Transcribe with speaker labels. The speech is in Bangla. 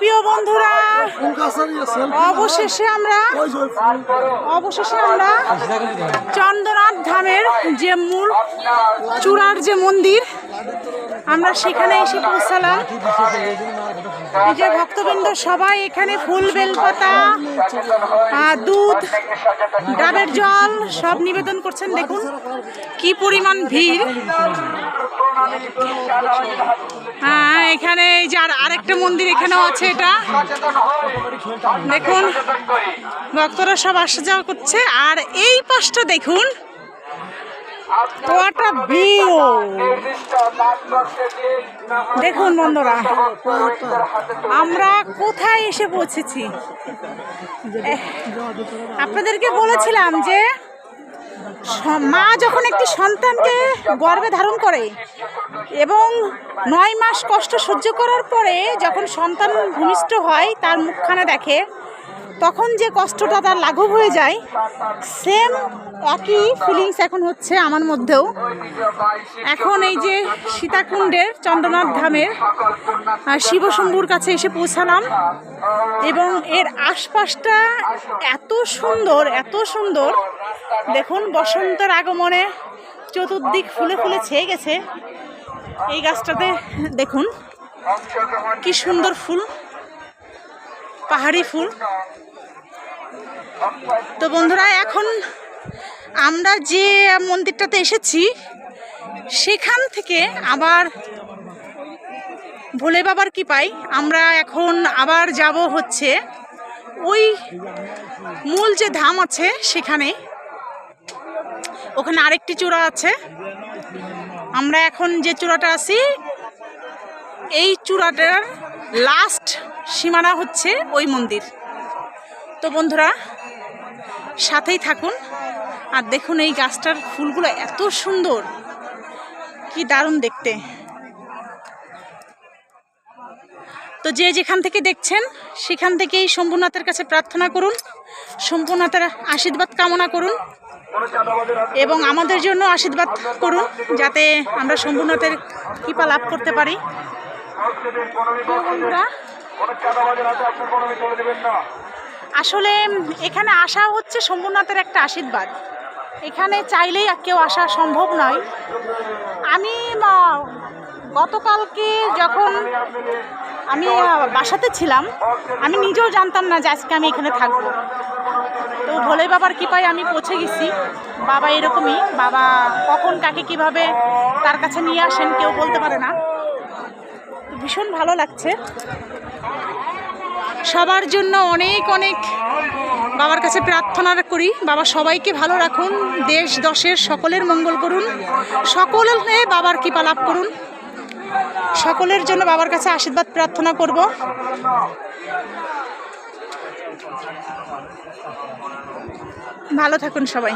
Speaker 1: প্রিয় বন্ধুরা, অবশেষে আমরা অবশেষে আমরা চন্দ্রনাথ ধামের যে মূল চূড়ার যে মন্দির, আমরা সেখানে এসে পৌঁছালাম। যে ভক্তবৃন্দ সবাই এখানে ফুল, বেলপাতা দুধ, ডাবের জল সব নিবেদন করছেন। দেখুন কি পরিমাণ ভিড়। হ্যাঁ এখানে এই যে আর আরেকটা মন্দির এখানেও আছে এটা। দেখুন, ভক্তরা সব আসা যাওয়া করছে। আর এই পাশটা দেখুন দেখুন বন্ধুরা, আমরা কোথায় এসে পৌঁছেছি? আপনাদেরকে বলেছিলাম যে মা যখন একটি সন্তানকে গর্ভে ধারণ করে এবং নয় মাস কষ্ট সহ্য করার পরে যখন সন্তান ভূমিষ্ঠ হয়, তার মুখখানা দেখে, তখন যে কষ্টটা তার লাঘব হয়ে যায় সেম একই ফিলিংস এখন হচ্ছে আমার মধ্যেও। এখন এই যে সীতাকুণ্ডের চন্দ্রনাথ ধামের শিবশম্ভুর কাছে এসে পৌঁছালাম এবং এর আশপাশটা এত সুন্দর এত সুন্দর। দেখুন, বসন্তের আগমনে চতুর্দিক ফুলে ফুলে ছেয়ে গেছে। এই গাছটাতে দেখুন, কি সুন্দর ফুল, পাহাড়ি ফুল। তো বন্ধুরা, এখন আমরা যে মন্দিরটাতে এসেছি, সেখান থেকে আবার ভোলে বাবার কি পাই আমরা এখন আবার যাব হচ্ছে ওই মূল যে ধাম আছে সেখানে। ওখানে আরেকটি চূড়া আছে। আমরা এখন যে চূড়াটা আছি, এই চূড়াটার লাস্ট সীমানা হচ্ছে ওই মন্দির। তো বন্ধুরা, সাথেই থাকুন। আর দেখুন এই গাছটার ফুলগুলো এত সুন্দর। কি দারুণ দেখতে। তো যে যেখান থেকে দেখছেন, সেখান থেকেই শম্ভুনাথের কাছে প্রার্থনা করুন। শম্ভুনাথের আশীর্বাদ কামনা করুন এবং আমাদের জন্য আশীর্বাদ করুন যাতে আমরা শম্ভুনাথের কৃপা লাভ করতে পারি। আসলে এখানে আসা হচ্ছে শম্ভুনাথের একটা আশীর্বাদ। এখানে চাইলেই কেউ আসা সম্ভব নয়। আমি গতকালকে যখন আমি বাসাতে ছিলাম, আমি নিজেও জানতাম না যে আজকে আমি এখানে থাকব। তো ভোলে বাবার কৃপায় আমি পৌঁছে গেছি। বাবা এরকমই, বাবা কখন কাকে কীভাবে তার কাছে নিয়ে আসেন কেউ বলতে পারে না। ভীষণ ভালো লাগছে। সবার জন্য অনেক অনেক বাবার কাছে প্রার্থনা করি, বাবা সবাইকে ভালো রাখুন, দেশ, দশের সকলের মঙ্গল করুন সকলে বাবার কৃপা লাভ করুন। সকলের জন্য বাবার কাছে আশীর্বাদ প্রার্থনা করব। ভালো থাকুন সবাই।